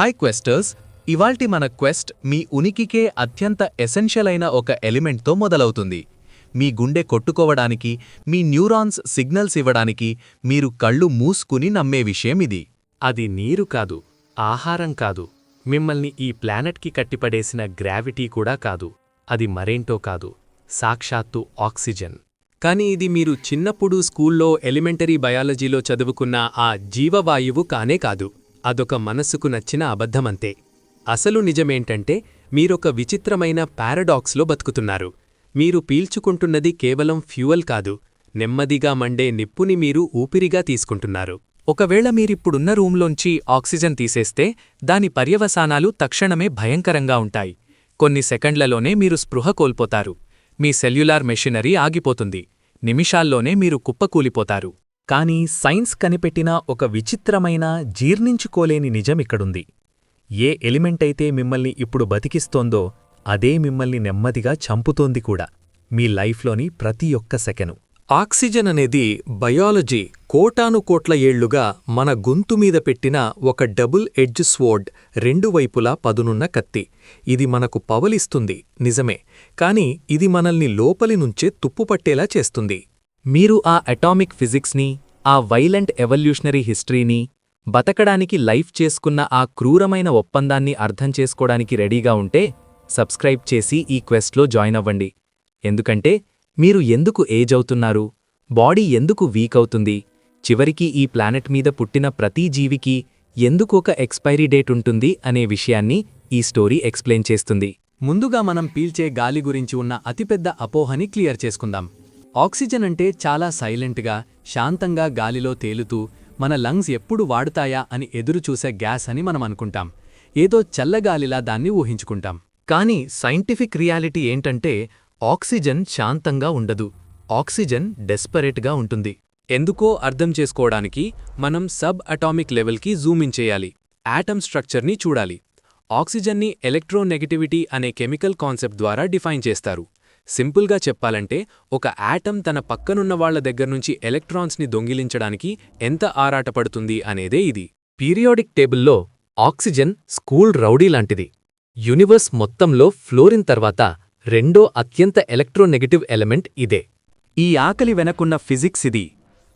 Hi క్వెస్టర్స్ ఇవాల్టి మన quest మీ ఉనికికే అత్యంత ఎసెన్షియల్ అయిన ఒక ఎలిమెంట్తో మొదలవుతుంది. మీ గుండె కొట్టుకోవడానికి మీ న్యూరాన్స్ సిగ్నల్స్ ఇవ్వడానికి మీరు కళ్ళు మూసుకుని నమ్మే విషయం ఇది. అది నీరు కాదు ఆహారం కాదు. మిమ్మల్ని ఈ ప్లానెట్కి కట్టిపడేసిన గ్రావిటీ కూడా కాదు. అది మరేంటో కాదు సాక్షాత్తు ఆక్సిజన్ కానీ ఇది మీరు చిన్నప్పుడు స్కూల్లో ఎలిమెంటరీ బయాలజీలో చదువుకున్న ఆ జీవవాయువు కానే కాదు. అదొక మనసుకు నచ్చిన అబద్ధమంతే. అసలు నిజమేంటంటే మీరొక విచిత్రమైన పారడాక్స్లో బతుకుతున్నారు. మీరు పీల్చుకుంటున్నది కేవలం ఫ్యూయల్ కాదు నెమ్మదిగా మండే నిప్పుని మీరు ఊపిరిగా తీసుకుంటున్నారు. ఒకవేళ మీరిప్పుడున్న రూంలోంచి ఆక్సిజన్ తీసేస్తే దాని పర్యవసానాలు తక్షణమే భయంకరంగా ఉంటాయి. కొన్ని సెకండ్లలోనే మీరు స్పృహ కోల్పోతారు. మీ సెల్యులార్ మెషినరీ ఆగిపోతుంది. నిమిషాల్లోనే మీరు కుప్పకూలిపోతారు. కానీ సైన్స్ కనిపెట్టిన ఒక విచిత్రమైన జీర్ణించుకోలేని నిజమిక్కడుంది ఏ ఎలిమెంటైతే మిమ్మల్ని ఇప్పుడు బతికిస్తోందో అదే మిమ్మల్ని నెమ్మదిగా చంపుతోంది కూడా. మీ లైఫ్లోని ప్రతి ఒక్క సెకను. ఆక్సిజన్ అనేది బయాలజీ కోటానుకోట్ల ఏళ్ళుగా మన గొంతు మీద పెట్టిన ఒక డబుల్ ఎడ్జ్ స్వోర్డ్ రెండు వైపులా పదునున్న కత్తి. ఇది మనకు పవలిస్తుంది నిజమే. కాని ఇది మనల్ని లోపలి నుంచే తుప్పుపట్టేలా చేస్తుంది. మీరు ఆ అటామిక్ ఫిజిక్స్ని ఆ వైలెంట్ ఎవల్యూషనరీ హిస్టరీని బతకడానికి లైఫ్ చేసుకున్న ఆ క్రూరమైన ఒప్పందాన్ని అర్థం చేసుకోవడానికి రెడీగా ఉంటే సబ్స్క్రైబ్ చేసి ఈ క్వెస్ట్లో జాయిన్ అవ్వండి. ఎందుకంటే మీరు ఎందుకు ఏజ్ అవుతున్నారు బాడీ ఎందుకు వీక్ అవుతుంది చివరికి ఈ ప్లానెట్ మీద పుట్టిన ప్రతి జీవికి ఎందుకు ఒక ఎక్స్పైరీ డేట్ ఉంటుంది అనే విషయాన్ని ఈ స్టోరీ ఎక్స్ప్లెయిన్ చేస్తుంది. ముందుగా మనం పీల్చే గాలి గురించి ఉన్న అతిపెద్ద అపోహని క్లియర్ చేసుకుందాం. ఆక్సిజన్ అంటే చాలా సైలెంట్గా శాంతంగా గాలిలో తేలుతూ మన లంగ్స్ ఎప్పుడు వాడుతాయా అని ఎదురుచూసే గ్యాస్ అని మనం అనుకుంటాం. ఏదో చల్లగాలిలా దాన్ని ఊహించుకుంటాం. కానీ సైంటిఫిక్ రియాలిటీ ఏంటంటే ఆక్సిజన్ శాంతంగా ఉండదు. ఆక్సిజన్ డెస్పరేట్గా ఉంటుంది. ఎందుకో అర్థం చేసుకోవడానికి మనం సబ్ అటామిక్ లెవెల్కి జూమిన్ చేయాలి. యాటమ్ స్ట్రక్చర్ని చూడాలి. ఆక్సిజన్ని ఎలక్ట్రోనెగటివిటీ అనే కెమికల్ కాన్సెప్ట్ ద్వారా డిఫైన్ చేస్తారు. సింపుల్గా చెప్పాలంటే ఒక యాటమ్ తన పక్కనున్న వాళ్ళ దగ్గర్నుంచి ఎలక్ట్రాన్స్ని దొంగిలించడానికి ఎంత ఆరాటపడుతుంది అనేదే ఇది. పీరియాడిక్ టేబుల్లో ఆక్సిజన్ స్కూల్ రౌడీ లాంటిది. యూనివర్స్ మొత్తంలో ఫ్లోరిన్ తర్వాత రెండో అత్యంత ఎలక్ట్రోనెగటివ్ ఎలిమెంట్ ఇదే. ఈ ఆకలి వెనకున్న ఫిజిక్స్ ఇది.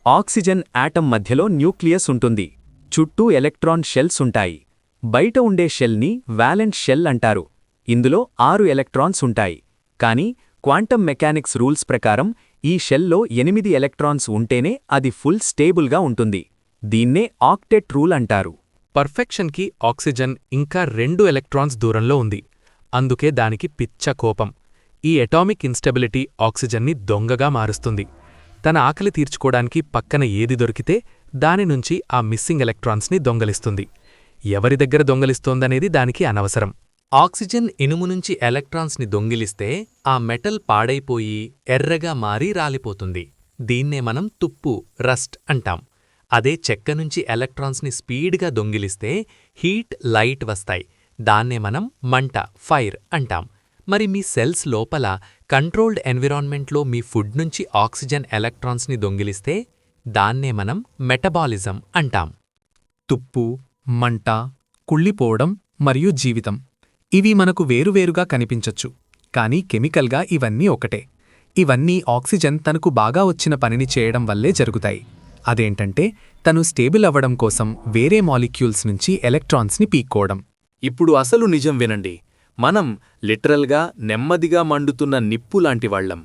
ఆక్సిజన్ యాటమ్ మధ్యలో న్యూక్లియస్ ఉంటుంది. చుట్టూ ఎలక్ట్రాన్ షెల్స్ ఉంటాయి. బయట ఉండే షెల్ని వ్యాలెంట్ షెల్ అంటారు. ఇందులో ఆరు ఎలక్ట్రాన్స్ ఉంటాయి. కానీ క్వాంటమ్ మెకానిక్స్ రూల్స్ ప్రకారం ఈ షెల్లో ఎనిమిది ఎలక్ట్రాన్స్ ఉంటేనే అది ఫుల్ స్టేబుల్గా ఉంటుంది. దీన్నే ఆక్టెట్ రూల్ అంటారు. పర్ఫెక్షన్కి ఆక్సిజన్ ఇంకా రెండు ఎలక్ట్రాన్స్ దూరంలో ఉంది. అందుకే దానికి పిచ్చ కోపం. ఈ ఎటామిక్ ఇన్స్టెబిలిటీ ఆక్సిజన్ని దొంగగా మారుస్తుంది. తన ఆకలి తీర్చుకోవడానికి పక్కన ఏది దొరికితే దాని నుంచి ఆ మిస్సింగ్ ఎలక్ట్రాన్స్ని దొంగలిస్తుంది. ఎవరి దగ్గర దొంగలిస్తోందనేది దానికి అనవసరం. ఆక్సిజన్ ఇనుము నుంచి ఎలక్ట్రాన్స్ని దొంగిలిస్తే ఆ మెటల్ పాడైపోయి ఎర్రగా మారి రాలిపోతుంది. దీన్నే మనం తుప్పు రస్ట్ అంటాం. అదే చెక్క నుంచి ఎలక్ట్రాన్స్ని స్పీడ్గా దొంగిలిస్తే హీట్ లైట్ వస్తాయి. దాన్నే మనం మంట ఫైర్ అంటాం. మరి మీ సెల్స్ లోపల కంట్రోల్డ్ ఎన్విరాన్మెంట్లో మీ ఫుడ్ నుంచి ఆక్సిజన్ ఎలక్ట్రాన్స్ని దొంగిలిస్తే దాన్నే మనం మెటబాలిజం అంటాం. తుప్పు మంట కుళ్ళిపోవడం మరియు జీవితం. ఇవి మనకు వేరువేరుగా కనిపించొచ్చు. కానీ కెమికల్గా ఇవన్నీ ఒకటే. ఇవన్నీ ఆక్సిజన్ తనకు బాగా వచ్చిన పనిని చేయడం వల్లే జరుగుతాయి. అదేంటంటే తను స్టేబుల్ అవ్వడం కోసం వేరే మాలిక్యూల్స్ నుంచి ఎలక్ట్రాన్స్ని పీక్కోవడం. ఇప్పుడు అసలు నిజం వినండి. మనం లిటరల్గా నెమ్మదిగా మండుతున్న నిప్పు లాంటి వాళ్ళం.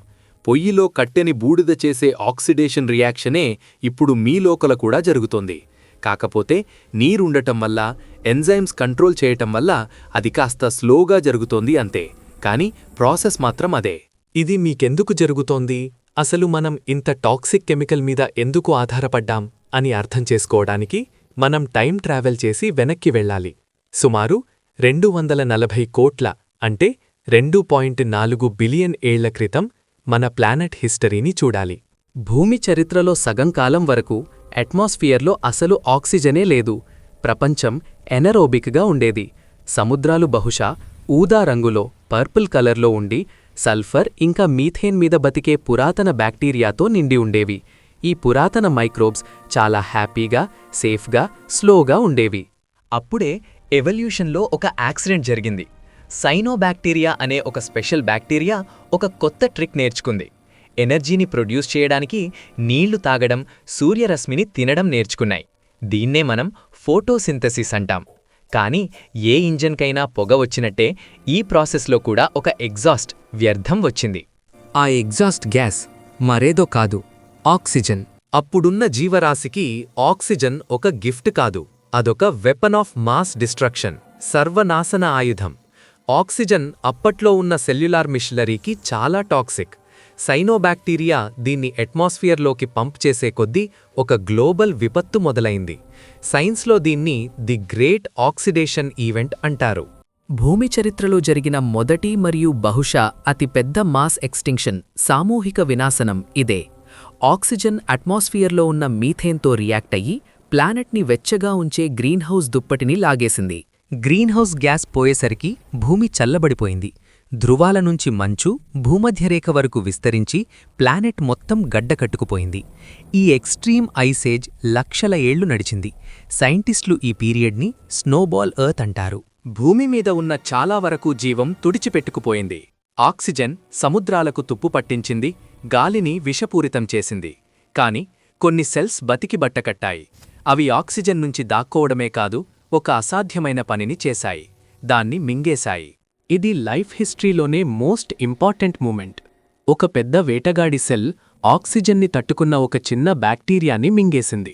పొయ్యిలో కట్టెని బూడిద చేసే ఆక్సిడేషన్ రియాక్షనే ఇప్పుడు మీ లోకల కూడా జరుగుతోంది. కాకపోతే నీరుండటం వల్ల ఎంజైమ్స్ కంట్రోల్ చేయటం వల్ల అది కాస్త స్లోగా జరుగుతోంది అంతే. కాని ప్రాసెస్ మాత్రం అదే. ఇది మీకెందుకు జరుగుతోంది? అసలు మనం ఇంత టాక్సిక్ కెమికల్ మీద ఎందుకు ఆధారపడ్డాం? అని అర్థం చేసుకోవడానికి మనం టైం ట్రావెల్ చేసి వెనక్కి వెళ్ళాలి. సుమారు రెండు వందల నలభై కోట్ల అంటే రెండు పాయింట్ నాలుగు బిలియన్ ఏళ్ళ క్రితం మన ప్లానెట్ హిస్టరీని చూడాలి. భూమి చరిత్రలో సగం కాలం వరకు అట్మాస్ఫియర్లో అసలు ఆక్సిజనే లేదు. ప్రపంచం ఎనరోబిక్గా ఉండేది. సముద్రాలు బహుశా ఊదా రంగులో పర్పుల్ కలర్లో ఉండి సల్ఫర్ ఇంకా మీథేన్ మీద బతికే పురాతన బ్యాక్టీరియాతో నిండి ఉండేవి. ఈ పురాతన మైక్రోబ్స్ చాలా హ్యాపీగా సేఫ్గా స్లోగా ఉండేవి. అప్పుడే ఎవల్యూషన్లో ఒక యాక్సిడెంట్ జరిగింది. సైనోబ్యాక్టీరియా అనే ఒక స్పెషల్ బ్యాక్టీరియా ఒక కొత్త ట్రిక్ నేర్చుకుంది. ఎనర్జీని ప్రొడ్యూస్ చేయడానికి నీళ్ళు తాగడం సూర్యరశ్మిని తినడం నేర్చుకున్నాయి. దీన్నే మనం ఫోటోసింథసిస్ అంటాం. కానీ ఏ ఇంజన్కైనా పొగ వచ్చినట్టే ఈ ప్రాసెస్లో కూడా ఒక ఎగ్జాస్ట్ వ్యర్థం వచ్చింది. ఆ ఎగ్జాస్ట్ గ్యాస్ మరేదో కాదు ఆక్సిజన్. అప్పుడున్న జీవరాశికి ఆక్సిజన్ ఒక గిఫ్ట్ కాదు అదొక వెపన్ ఆఫ్ మాస్ డిస్ట్రక్షన్ సర్వనాశన ఆయుధం. ఆక్సిజన్ అప్పట్లో ఉన్న సెల్యులార్ మిషనరీకి చాలా టాక్సిక్. సైనోబాక్టీరియా దీన్ని అట్మాస్ఫియర్లోకి పంప్ చేసే కొద్దీ ఒక గ్లోబల్ విపత్తు మొదలైంది. సైన్స్లో దీన్ని ది గ్రేట్ ఆక్సిడేషన్ ఈవెంట్ అంటారు. భూమి చరిత్రలో జరిగిన మొదటి మరియు బహుశా అతిపెద్ద మాస్ ఎక్స్టింక్షన్ సామూహిక వినాశనం ఇదే. ఆక్సిజన్ అట్మాస్ఫియర్లో ఉన్న మీథేన్తో రియాక్ట్ అయ్యి ప్లానెట్ని వెచ్చగా ఉంచే గ్రీన్హౌస్ దుప్పటిని లాగేసింది. గ్రీన్హౌస్ గ్యాస్ పోయేసరికి భూమి చల్లబడిపోయింది. ధృవాల నుంచి మంచు భూమధ్యరేఖ వరకు విస్తరించి ప్లానెట్ మొత్తం గడ్డకట్టుకుపోయింది ఈ ఎక్స్ట్రీమ్ ఐసేజ్ లక్షల ఏళ్ళు నడిచింది. సైంటిస్టులు ఈ పీరియడ్ని స్నోబాల్ ఎర్త్ అంటారు. భూమి మీద ఉన్న చాలా వరకు జీవం తుడిచిపెట్టుకుపోయింది. ఆక్సిజన్ సముద్రాలకు తుప్పు పట్టించింది గాలిని విషపూరితం చేసింది. కాని కొన్ని సెల్స్ బతికి బట్టకట్టాయి. అవి ఆక్సిజన్ నుంచి దాక్కోవడమే కాదు ఒక అసాధ్యమైన పనిని చేశాయి. దాన్ని మింగేశాయి. ఇది లైఫ్ హిస్టరీలోనే మోస్ట్ ఇంపార్టెంట్ మూమెంట్. ఒక పెద్ద వేటగాడి సెల్ ఆక్సిజన్ని తట్టుకున్న ఒక చిన్న బ్యాక్టీరియాని మింగేసింది.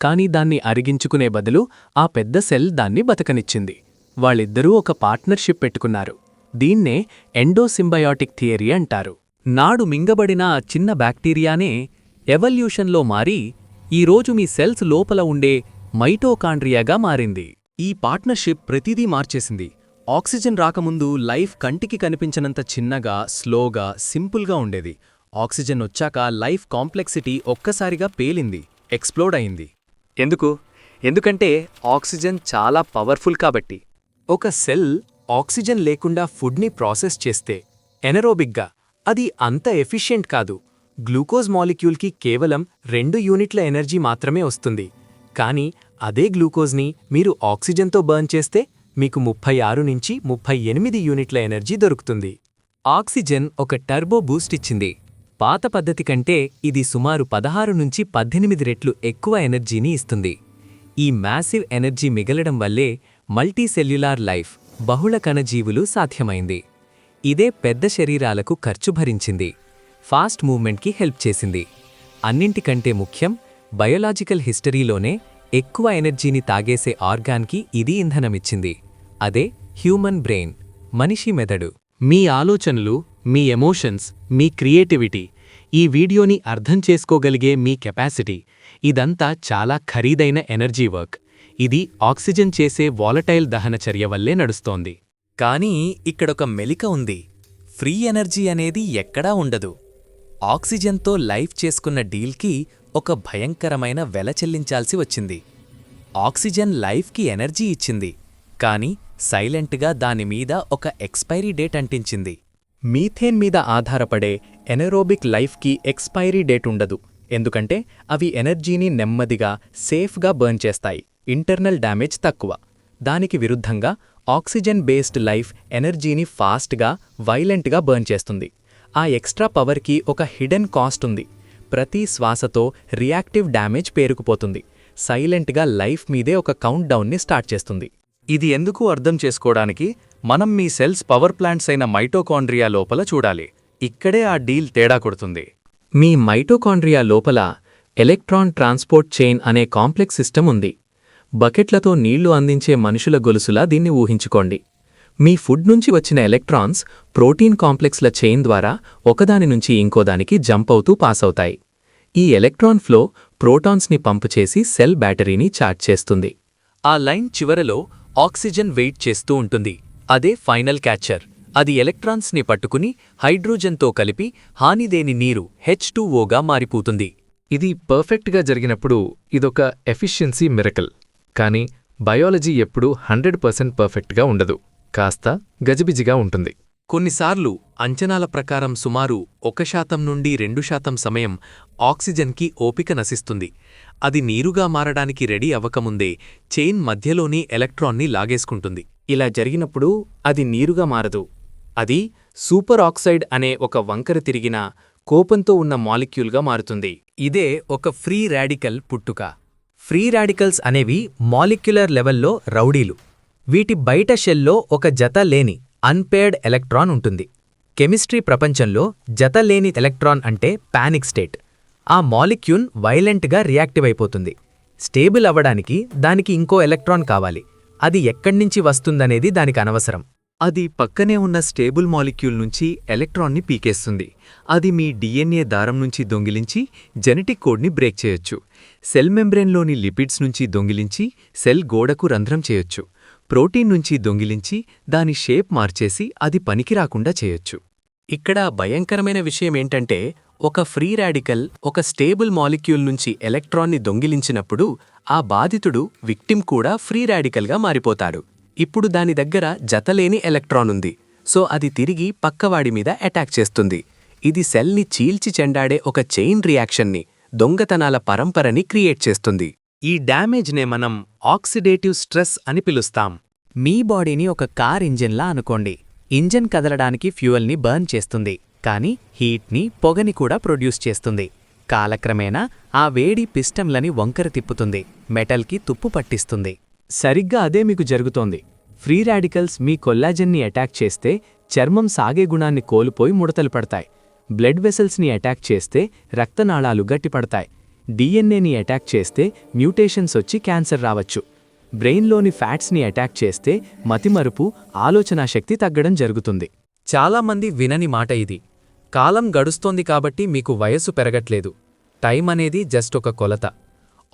కానీ దాన్ని అరిగించుకునే బదులు ఆ పెద్ద సెల్ దాన్ని బతకనిచ్చింది. వాళ్ళిద్దరూ ఒక పార్ట్నర్షిప్ పెట్టుకున్నారు. దీన్నే ఎండోసింబయాటిక్ థియరీ అంటారు. నాడు మింగబడిన ఆ చిన్న బ్యాక్టీరియానే ఎవల్యూషన్లో మారి ఈరోజు మీ సెల్స్ లోపల ఉండే మైటోకాండ్రియాగా మారింది. ఈ పార్ట్నర్షిప్ ప్రతిదీ మార్చేసింది. ఆక్సిజన్ రాకముందు లైఫ్ కంటికి కనిపించనంత చిన్నగా స్లోగా సింపుల్గా ఉండేది. ఆక్సిజన్ వచ్చాక లైఫ్ కాంప్లెక్సిటీ ఒక్కసారిగా పేలింది ఎక్స్ప్లోడ్ అయింది. ఎందుకు? ఎందుకంటే ఆక్సిజన్ చాలా పవర్ఫుల్ కాబట్టి. ఒక సెల్ ఆక్సిజన్ లేకుండా ఫుడ్ని ప్రాసెస్ చేస్తే ఎనరోబిక్గా అది అంత ఎఫిషియెంట్ కాదు. గ్లూకోజ్ మాలిక్యూల్కి కేవలం రెండు యూనిట్ల ఎనర్జీ మాత్రమే వస్తుంది. కానీ అదే గ్లూకోజ్ని మీరు ఆక్సిజన్తో బర్న్ చేస్తే మీకు ముప్పై ఆరు నుంచి ముప్పై ఎనిమిది యూనిట్ల ఎనర్జీ దొరుకుతుంది. ఆక్సిజన్ ఒక టర్బో బూస్ట్ ఇచ్చింది. పాత పద్ధతి కంటే ఇది సుమారు పదహారు నుంచి పద్దెనిమిది రెట్లు ఎక్కువ ఎనర్జీని ఇస్తుంది. ఈ మ్యాసివ్ ఎనర్జీ మిగలడం వల్లే మల్టీసెల్యులార్ లైఫ్ బహుళ కణజీవులు సాధ్యమైంది. ఇదే పెద్ద శరీరాలకు ఖర్చు భరించింది. ఫాస్ట్ మూవ్మెంట్కి హెల్ప్ చేసింది. అన్నింటికంటే ముఖ్యం బయోలాజికల్ హిస్టరీలోనే ఎక్కువ ఎనర్జీని తాగేసే ఆర్గాన్కి ఇది ఇంధనమిచ్చింది. అదే హ్యూమన్ బ్రెయిన్ మనిషి మెదడు. మీ ఆలోచనలు మీ ఎమోషన్స్ మీ క్రియేటివిటీ ఈ వీడియోని అర్థం చేసుకోగలిగే మీ కెపాసిటీ. ఇదంతా చాలా ఖరీదైన ఎనర్జీ వర్క్. ఇది ఆక్సిజన్ చేసే వాలటైల్ దహన చర్య వల్లే నడుస్తోంది. కానీ ఇక్కడొక మెలిక ఉంది. ఫ్రీ ఎనర్జీ అనేది ఎక్కడా ఉండదు. ఆక్సిజన్తో లైఫ్ చేసుకున్న డీల్కి ఒక భయంకరమైన వెల చెల్లించాల్సి వచ్చింది. ఆక్సిజన్ లైఫ్కి ఎనర్జీ ఇచ్చింది. కానీ సైలెంట్గా దానిమీద ఒక ఎక్స్పైరీ డేట్ అంటించింది. మీథేన్ మీద ఆధారపడే ఎనరోబిక్ లైఫ్కి ఎక్స్పైరీ డేట్ ఉండదు. ఎందుకంటే అవి ఎనర్జీని నెమ్మదిగా సేఫ్గా బర్న్ చేస్తాయి. ఇంటర్నల్ డ్యామేజ్ తక్కువ. దానికి విరుద్ధంగా ఆక్సిజన్ బేస్డ్ లైఫ్ ఎనర్జీని ఫాస్ట్గా వైలెంట్గా బర్న్ చేస్తుంది. ఆ ఎక్స్ట్రా పవర్కి ఒక హిడెన్ కాస్ట్ ఉంది. ప్రతి శ్వాసతో రియాక్టివ్ డ్యామేజ్ పేరుకుపోతుంది. సైలెంట్గా లైఫ్ మీదే ఒక కౌంట్ డౌన్ని స్టార్ట్ చేస్తుంది. ఇది ఎందుకు అర్థం చేసుకోవడానికి మనం మీ సెల్స్ పవర్ ప్లాంట్స్ అయిన మైటోకాండ్రియా లోపల చూడాలి. ఇక్కడే ఆ డీల్ తేడా కొడుతుంది. మీ మైటోకాండ్రియా లోపల ఎలక్ట్రాన్ ట్రాన్స్పోర్ట్ చైన్ అనే కాంప్లెక్స్ సిస్టమ్ ఉంది. బకెట్లతో నీళ్ళు అందించే మనుషుల గొలుసులా దీన్ని ఊహించుకోండి. మీ ఫుడ్ నుంచి వచ్చిన ఎలక్ట్రాన్స్ ప్రోటీన్ కాంప్లెక్స్ల చైన్ ద్వారా ఒకదాని నుంచి ఇంకోదానికి జంప్ అవుతూ పాస్ అవుతాయి. ఈ ఎలక్ట్రాన్ ఫ్లో ప్రోటాన్స్ని పంపు చేసి సెల్ బ్యాటరీని ఛార్జ్ చేస్తుంది. ఆ లైన్ చివరలో ఆక్సిజన్ వెయిట్ చేస్తూ ఉంటుంది. అదే ఫైనల్ క్యాచర్. అది ఎలక్ట్రాన్స్ని పట్టుకుని హైడ్రోజన్తో కలిపి హానిదేని నీరు హెచ్ టూఓగా మారిపోతుంది. ఇది పర్ఫెక్ట్గా జరిగినప్పుడు ఇదొక ఎఫిషియన్సీ మిరకల్. కానీ బయాలజీ ఎప్పుడూ హండ్రెడ్ పర్సెంట్ పర్ఫెక్ట్గా ఉండదు. కాస్త గజిబిజిగా ఉంటుంది. కొన్నిసార్లు అంచనాల ప్రకారం సుమారు ఒక శాతం నుండి రెండు శాతం సమయం ఆక్సిజన్కి ఓపిక నశిస్తుంది. అది నీరుగా మారడానికి రెడీ అవ్వకముందే చైన్ మధ్యలోని ఎలక్ట్రాన్ని లాగేసుకుంటుంది. ఇలా జరిగినప్పుడు అది నీరుగా మారదు. అది సూపర్ ఆక్సైడ్ అనే ఒక వంకర తిరిగిన కోపంతో ఉన్న మాలిక్యూల్గా మారుతుంది. ఇదే ఒక ఫ్రీ రాడికల్ పుట్టుక. ఫ్రీ రాడికల్స్ అనేవి మాలిక్యులర్ లెవెల్లో రౌడీలు. వీటి బయట షెల్లో ఒక జత లేని అన్పేర్డ్ ఎలక్ట్రాన్ ఉంటుంది. కెమిస్ట్రీ ప్రపంచంలో జత లేని ఎలక్ట్రాన్ అంటే పానిక్ స్టేట్. ఆ మాలిక్యూన్ వైలెంట్గా రియాక్టివ్ అయిపోతుంది. స్టేబుల్ అవ్వడానికి దానికి ఇంకో ఎలక్ట్రాన్ కావాలి. అది ఎక్కడ్నించి వస్తుందనేది దానికి అనవసరం. అది పక్కనే ఉన్న స్టేబుల్ మాలిక్యూల్ నుంచి ఎలక్ట్రాన్ని పీకేస్తుంది. అది మీ డిఎన్ఏ దారం నుంచి దొంగిలించి జెనెటిక్ కోడ్ని బ్రేక్ చేయొచ్చు. సెల్ మెంబ్రెన్లోని లిపిడ్స్ నుంచి దొంగిలించి సెల్ గోడకు రంధ్రం చేయొచ్చు. ప్రోటీన్ నుంచి దొంగిలించి దాని షేప్ మార్చేసి అది పనికిరాకుండా చేయొచ్చు. ఇక్కడ భయంకరమైన విషయమేంటంటే ఒక ఫ్రీ రాడికల్ ఒక స్టేబుల్ మాలిక్యూల్ నుంచి ఎలక్ట్రాన్ని దొంగిలించినప్పుడు ఆ బాధితుడు విక్టిమ్ కూడా ఫ్రీ రాడికల్గా మారిపోతాడు. ఇప్పుడు దాని దగ్గర జతలేని ఎలక్ట్రాన్ ఉంది. సో అది తిరిగి పక్కవాడి మీద అటాక్ చేస్తుంది. ఇది సెల్ని చీల్చి చెండాడే ఒక చైన్ రియాక్షన్ని దొంగతనాల పరంపరని క్రియేట్ చేస్తుంది. ఈ డ్యామేజ్నే మనం ఆక్సిడేటివ్ స్ట్రెస్ అని పిలుస్తాం. మీ బాడీని ఒక కార్ ఇంజిన్లా అనుకోండి. ఇంజిన్ కదలడానికి ఫ్యూయల్ని బర్న్ చేస్తుంది. కానీ హీట్ని పొగని కూడా ప్రొడ్యూస్ చేస్తుంది. కాలక్రమేణా ఆ వేడి పిస్టంలని వంకర తిప్పుతుంది. మెటల్కి తుప్పు పట్టిస్తుంది. సరిగ్గా అదే మీకు జరుగుతోంది. ఫ్రీ రాడికల్స్ మీ కొల్లాజెన్ని అటాక్ చేస్తే చర్మం సాగే గుణాన్ని కోల్పోయి ముడతలు పడతాయి. బ్లడ్ వెసల్స్ని అటాక్ చేస్తే రక్తనాళాలు గట్టిపడతాయి. డిఎన్ఏని అటాక్ చేస్తే మ్యూటేషన్స్ వచ్చి క్యాన్సర్ రావచ్చు. బ్రెయిన్లోని ఫ్యాట్స్ని అటాక్ చేస్తే మతిమరుపు ఆలోచనాశక్తి తగ్గడం జరుగుతుంది. చాలామంది వినని మాట ఇది. కాలం గడుస్తోంది కాబట్టి మీకు వయసు పెరగట్లేదు. టైం అనేది జస్ట్ ఒక కొలత.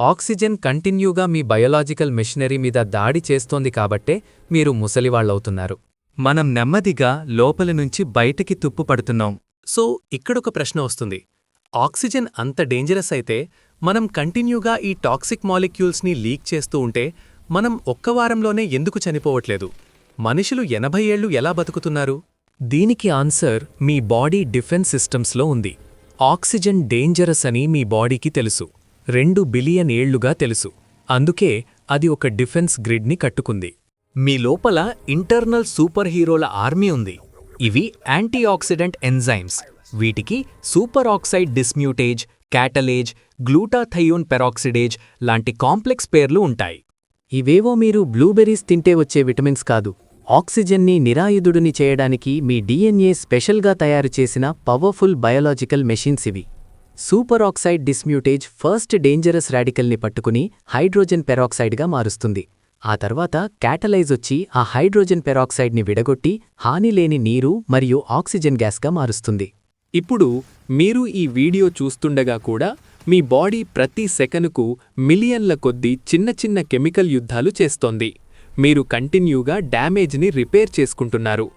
ఆక్సిజన్ కంటిన్యూగా మీ బయోలాజికల్ మెషినరీ మీద దాడి చేస్తోంది కాబట్టే మీరు ముసలివాళ్ళవుతున్నారు మనం నెమ్మదిగా లోపలి నుంచి బయటికి తుప్పుపడుతున్నాం సో ఇక్కడొక ప్రశ్న వస్తుంది. ఆక్సిజన్ అంత డేంజరస్ అయితే మనం కంటిన్యూగా ఈ టాక్సిక్ మాలిక్యూల్స్ని లీక్ చేస్తూ ఉంటే మనం ఒక్క వారంలోనే ఎందుకు చనిపోవట్లేదు? మనుషులు ఎనభై ఏళ్ళు ఎలా బతుకుతున్నారు? దీనికి ఆన్సర్ మీ బాడీ డిఫెన్స్ సిస్టమ్స్లో ఉంది. ఆక్సిజన్ డేంజరస్ అని మీ బాడీకి తెలుసు. రెండు బిలియన్ ఏళ్ళుగా తెలుసు. అందుకే అది ఒక డిఫెన్స్ గ్రిడ్ని కట్టుకుంది. మీ లోపల ఇంటర్నల్ సూపర్ హీరోల ఆర్మీ ఉంది. ఇవి యాంటీఆక్సిడెంట్ ఎంజైమ్స్. వీటికి super oxide dismutase catalase glutathione peroxidase లాంటి కాంప్లెక్స్ పేర్లు ఉంటాయి. ఇవేవో మీరు బ్లూబెర్రీస్ తింటే వచ్చే విటమిన్స్ కాదు. ఆక్సిజన్ని నిరాయుధుడిని చేయడానికి మీ డిఎన్ఏ స్పెషల్గా తయారు చేసిన పవర్ఫుల్ బయోలాజికల్ మెషిన్స్ ఇవి. Super oxide dismutase first dangerous రాడికల్ని పట్టుకుని హైడ్రోజన్ పెరాక్సైడ్గా మారుస్తుంది. ఆ తర్వాత క్యాటలైజ్ వచ్చి ఆ హైడ్రోజన్ పెరాక్సైడ్ని విడగొట్టి హాని లేని నీరు మరియు ఆక్సిజన్ గ్యాస్గా మారుస్తుంది. ఇప్పుడు మీరు ఈ వీడియో చూస్తుండగా కూడా మీ బాడీ ప్రతి సెకనుకు మిలియన్ల కొద్దీ చిన్న చిన్న కెమికల్ యుద్ధాలు చేస్తోంది. మీరు కంటిన్యూగా డ్యామేజ్ని రిపేర్ చేసుకుంటున్నారు.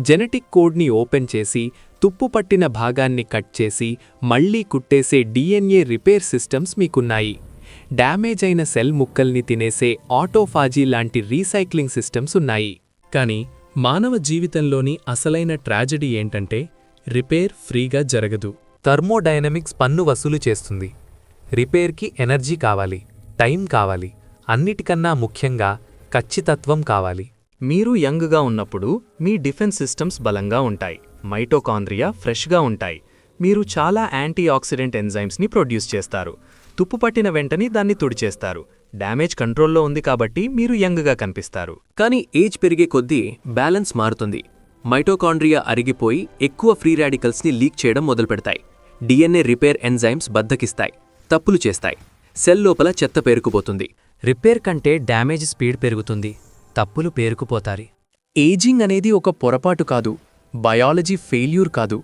జెనెటిక్ కోడ్ని ఓపెన్ చేసి తుప్పు పట్టిన భాగాన్ని కట్ చేసి మళ్ళీ కుట్టేసే డిఎన్ఏ రిపేర్ సిస్టమ్స్ మీకున్నాయి. డ్యామేజ్ అయిన సెల్ ముక్కల్ని తినేసే ఆటోఫాజీ లాంటి రీసైక్లింగ్ సిస్టమ్స్ ఉన్నాయి. కానీ మానవ జీవితంలోని అసలైన ట్రాజడీ ఏంటంటే రిపేర్ ఫ్రీగా జరగదు. థర్మోడైనమిక్స్ పన్ను వసూలు చేస్తుంది. రిపేర్కి ఎనర్జీ కావాలి టైం కావాలి. అన్నిటికన్నా ముఖ్యంగా ఖచ్చితత్వం కావాలి. మీరు యంగ్గా ఉన్నప్పుడు మీ డిఫెన్స్ సిస్టమ్స్ బలంగా ఉంటాయి. మైటోకాండ్రియా ఫ్రెష్గా ఉంటాయి. మీరు చాలా యాంటీ ఆక్సిడెంట్ ఎంజైమ్స్ని ప్రొడ్యూస్ చేస్తారు. తుప్పు పట్టిన వెంటనే దాన్ని తుడిచేస్తారు. డ్యామేజ్ కంట్రోల్లో ఉంది కాబట్టి మీరు యంగ్గా కనిపిస్తారు. కానీ ఏజ్ పెరిగే కొద్దీ బ్యాలెన్స్ మారుతుంది. మైటోకాండ్రియా అరిగిపోయి ఎక్కువ ఫ్రీ రాడికల్స్ని లీక్ చేయడం మొదలుపెడతాయి. డిఎన్ఏ రిపేర్ ఎంజైమ్స్ బద్దకిస్తాయి. తప్పులు చేస్తాయి. సెల్ లోపల చెత్త పేరుకుపోతుంది. రిపేర్ కంటే డ్యామేజ్ స్పీడ్ పెరుగుతుంది. తప్పులు పేరుకుపోతారి ఏజింగ్ అనేది ఒక పొరపాటు కాదు. బయాలజీ ఫెయిల్యూర్ కాదు.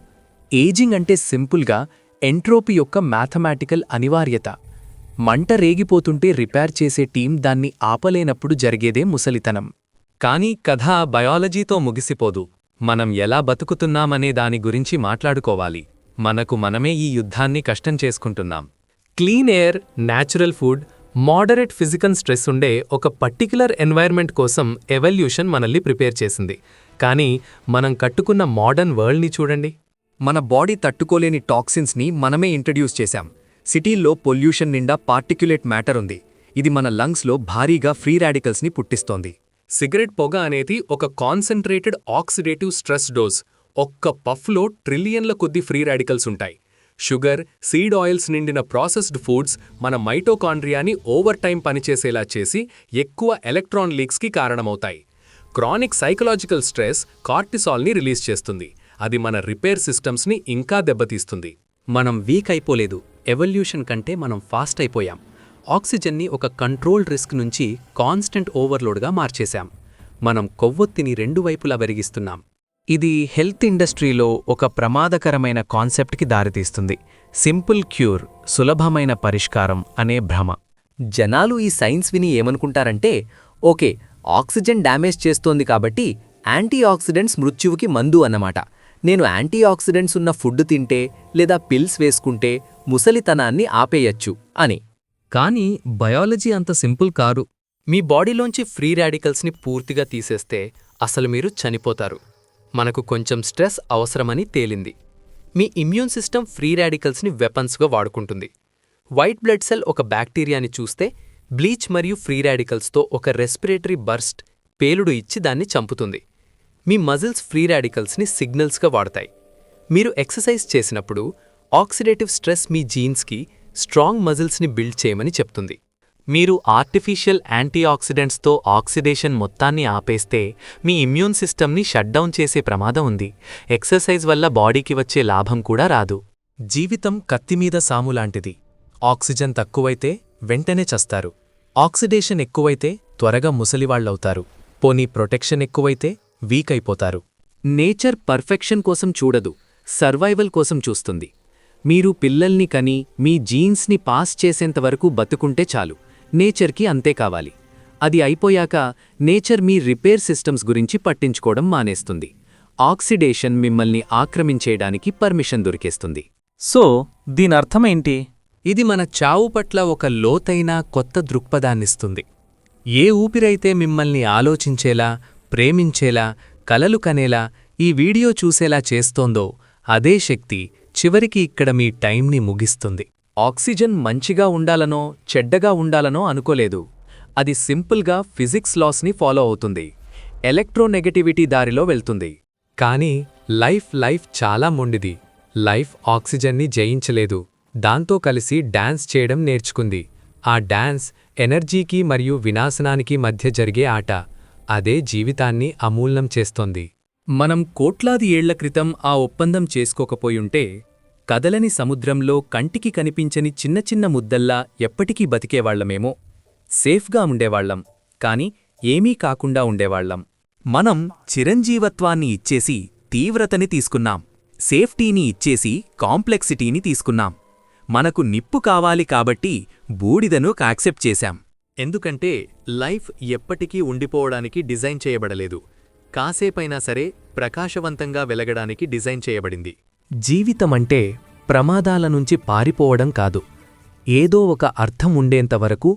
ఏజింగ్ అంటే సింపుల్గా ఎంట్రోపీ యొక్క మ్యాథమెటికల్ అనివార్యత. మంట రేగిపోతుంటే రిపేర్ చేసే టీం దాన్ని ఆపలేనప్పుడు జరిగేదే ముసలితనం. కానీ కథ బయాలజీతో ముగిసిపోదు. మనం ఎలా బతుకుతున్నామనే దాని గురించి మాట్లాడుకోవాలి. మనకు మనమే ఈ యుద్ధాన్ని కష్టం చేసుకుంటున్నాం. Clean air natural food moderate physical stress ఉండే ఒక పర్టిక్యులర్ ఎన్వైర్న్మెంట్ కోసం ఎవల్యూషన్ మనల్ని ప్రిపేర్ చేసింది. కానీ మనం కట్టుకున్న మోడర్న్ వరల్డ్ని చూడండి. మన బాడీ తట్టుకోలేని టాక్సిన్స్ని మనమే ఇంట్రడ్యూస్ చేశాం. సిటీల్లో పొల్యూషన్ నిండా పార్టిక్యులేట్ మ్యాటర్ ఉంది. ఇది మన లంగ్స్లో భారీగా ఫ్రీ రాడికల్స్ని పుట్టిస్తోంది. సిగరెట్ పొగ అనేది ఒక కాన్సంట్రేటెడ్ ఆక్సిడేటివ్ స్ట్రెస్ డోస్ ఒక్క పఫ్లో ట్రిలియన్ల కొద్ది ఫ్రీ రాడికల్స్ ఉంటాయి. షుగర్ సీడ్ ఆయిల్స్ నిండిన ప్రాసెస్డ్ ఫుడ్స్ మన మైటోకాండ్రియాని ఓవర్ టైం పనిచేసేలా చేసి ఎక్కువ ఎలక్ట్రాన్ లీక్స్కి కారణమవుతాయి. క్రానిక్ సైకలాజికల్ స్ట్రెస్ కార్టిసాల్ని రిలీజ్ చేస్తుంది. అది మన రిపేర్ సిస్టమ్స్ని ఇంకా దెబ్బతీస్తుంది. మనం వీక్ అయిపోలేదు. ఎవల్యూషన్ కంటే మనం ఫాస్ట్ అయిపోయాం. ఆక్సిజన్ని ఒక కంట్రోల్ రిస్క్ నుంచి కాన్స్టెంట్ ఓవర్లోడ్గా మార్చేశాం. మనం కొవ్వొత్తిని రెండు వైపులా వెరిగిస్తున్నాం. ఇది హెల్త్ ఇండస్ట్రీలో ఒక ప్రమాదకరమైన కాన్సెప్ట్కి దారితీస్తుంది. సింపుల్ క్యూర్ సులభమైన పరిష్కారం అనే భ్రమ. జనాలు ఈ సైన్స్ విని ఏమనుకుంటారంటే ఓకే ఆక్సిజన్ డ్యామేజ్ చేస్తోంది కాబట్టి యాంటీ ఆక్సిడెంట్స్ మృత్యువుకి మందు అన్నమాట. నేను యాంటీ ఆక్సిడెంట్స్ ఉన్న ఫుడ్ తింటే లేదా పిల్స్ వేసుకుంటే ముసలితనాన్ని ఆపేయచ్చు అని. కానీ బయాలజీ అంత సింపుల్ కారు మీ బాడీలోంచి ఫ్రీ రాడికల్స్ని పూర్తిగా తీసేస్తే అసలు మీరు చనిపోతారు. మనకు కొంచెం స్ట్రెస్ అవసరమని తేలింది. మీ ఇమ్యూన్ సిస్టమ్ ఫ్రీ రాడికల్స్ని వెపన్స్గా వాడుకుంటుంది. వైట్ బ్లడ్ సెల్ ఒక బ్యాక్టీరియాని చూస్తే బ్లీచ్ మరియు ఫ్రీ రాడికల్స్తో ఒక రెస్పిరేటరీ బర్స్ట్ పేలుడు ఇచ్చి దాన్ని చంపుతుంది. మీ మజిల్స్ ఫ్రీ రాడికల్స్ని సిగ్నల్స్గా వాడతాయి. మీరు ఎక్సర్సైజ్ చేసినప్పుడు ఆక్సిడేటివ్ స్ట్రెస్ మీ జీన్స్కి స్ట్రాంగ్ మజిల్స్ని బిల్డ్ చేయమని చెప్తుంది. మీరు ఆర్టిఫిషియల్ యాంటీఆక్సిడెంట్స్తో ఆక్సిడేషన్ మొత్తాన్ని ఆపేస్తే మీ ఇమ్యూన్ సిస్టమ్ని షట్డౌన్ చేసే ప్రమాదం ఉంది. ఎక్సర్సైజ్ వల్ల బాడీకి వచ్చే లాభం కూడా రాదు. జీవితం కత్తిమీద సాములాంటిది ఆక్సిజన్ తక్కువైతే వెంటనే చస్తారు. ఆక్సిడేషన్ ఎక్కువైతే త్వరగా ముసలివాళ్ళవుతారు పోనీ ప్రొటెక్షన్ ఎక్కువైతే వీక్ అయిపోతారు. నేచర్ పర్ఫెక్షన్ కోసం చూడదు. సర్వైవల్ కోసం చూస్తుంది. మీరు పిల్లల్ని కని మీ జీన్స్ని పాస్ చేసేంతవరకు బతుకుంటే చాలు. నేచర్కి అంతే కావాలి. అది అయిపోయాక నేచర్ మీ రిపేర్ సిస్టమ్స్ గురించి పట్టించుకోవడం మానేస్తుంది. ఆక్సిడేషన్ మిమ్మల్ని ఆక్రమించేయడానికి పర్మిషన్ దొరికేస్తుంది. సో దీనర్థమేంటి ఇది మన చావు పట్ల ఒక లోతైన కొత్త దృక్పథాన్నిస్తుంది. ఏ ఊపిరైతే మిమ్మల్ని ఆలోచించేలా ప్రేమించేలా కలలు కనేలా ఈ వీడియో చూసేలా చేస్తోందో అదే శక్తి చివరికి ఇక్కడ మీ టైంని ముగిస్తుంది. ఆక్సిజన్ మంచిగా ఉండాలనో చెడ్డగా ఉండాలనో అనుకోలేదు. అది సింపుల్గా ఫిజిక్స్ లాస్ని ఫాలో అవుతుంది. ఎలక్ట్రోనెగటివిటీ దారిలో వెళ్తుంది. కానీ లైఫ్ లైఫ్ చాలా మొండిది. లైఫ్ ఆక్సిజన్ని జయించలేదు. దాంతో కలిసి డాన్స్ చేయడం నేర్చుకుంది. ఆ డాన్స్ ఎనర్జీకి మరియు వినాశనానికి మధ్య జరిగే ఆట. అదే జీవితాన్ని అమూల్యం చేస్తోంది. మనం కోట్లాది ఏళ్ళ క్రితం ఆ ఒప్పందం చేసుకోకపోయుంటే కదలని సముద్రంలో కంటికి కనిపించని చిన్న చిన్న ముద్దల్లా ఎప్పటికీ బతికేవాళ్ళమేమో. సేఫ్గా ఉండేవాళ్ళం కాని ఏమీ కాకుండా ఉండేవాళ్ళం. మనం చిరంజీవత్వాన్ని ఇచ్చేసి తీవ్రతని తీసుకున్నాం సేఫ్టీని ఇచ్చేసి కాంప్లెక్సిటీని తీసుకున్నాం. మనకు నిప్పు కావాలి కాబట్టి బూడిదను యాక్సెప్ట్ చేశాం. ఎందుకంటే లైఫ్ ఎప్పటికీ ఉండిపోవడానికి డిజైన్ చేయబడలేదు. కాసేపైనా సరే ప్రకాశవంతంగా వెలగడానికి డిజైన్ చేయబడింది. జీవితమంటే ప్రమాదాల నుంచి పారిపోవడం కాదు. ఏదో ఒక అర్థం ఉండేంతవరకు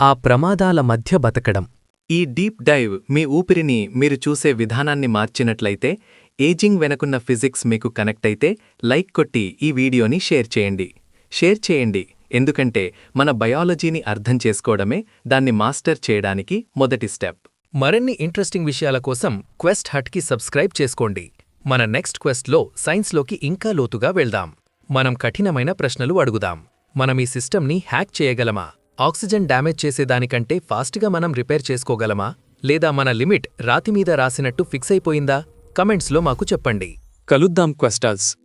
ఆ ప్రమాదాల మధ్య బతకడం. ఈ డీప్ డైవ్ మీ ఊపిరిని మీరు చూసే విధానాన్ని మార్చినట్లయితే ఏజింగ్ వెనకున్న ఫిజిక్స్ మీకు కనెక్ట్ అయితే లైక్ కొట్టి ఈ వీడియోని షేర్ చేయండి. షేర్ చేయండి ఎందుకంటే మన బయాలజీని అర్థం చేసుకోవడమే దాన్ని మాస్టర్ చేయడానికి మొదటి స్టెప్. మరిన్ని ఇంట్రెస్టింగ్ విషయాల కోసం క్వెస్ట్ హట్కి సబ్స్క్రైబ్ చేసుకోండి. మన నెక్స్ట్ క్వెస్ట్లో సైన్స్లోకి ఇంకా లోతుగా వెళ్దాం. మనం కఠినమైన ప్రశ్నలు అడుగుదాం. మనం ఈ సిస్టమ్ని హ్యాక్ చేయగలమా? ఆక్సిజన్ డ్యామేజ్ చేసేదానికంటే ఫాస్ట్గా మనం రిపేర్ చేసుకోగలమా? లేదా మన లిమిట్ రాతిమీద రాసినట్టు ఫిక్స్ అయిపోయిందా? కమెంట్స్లో మాకు చెప్పండి. కలుద్దాం క్వెస్టల్స్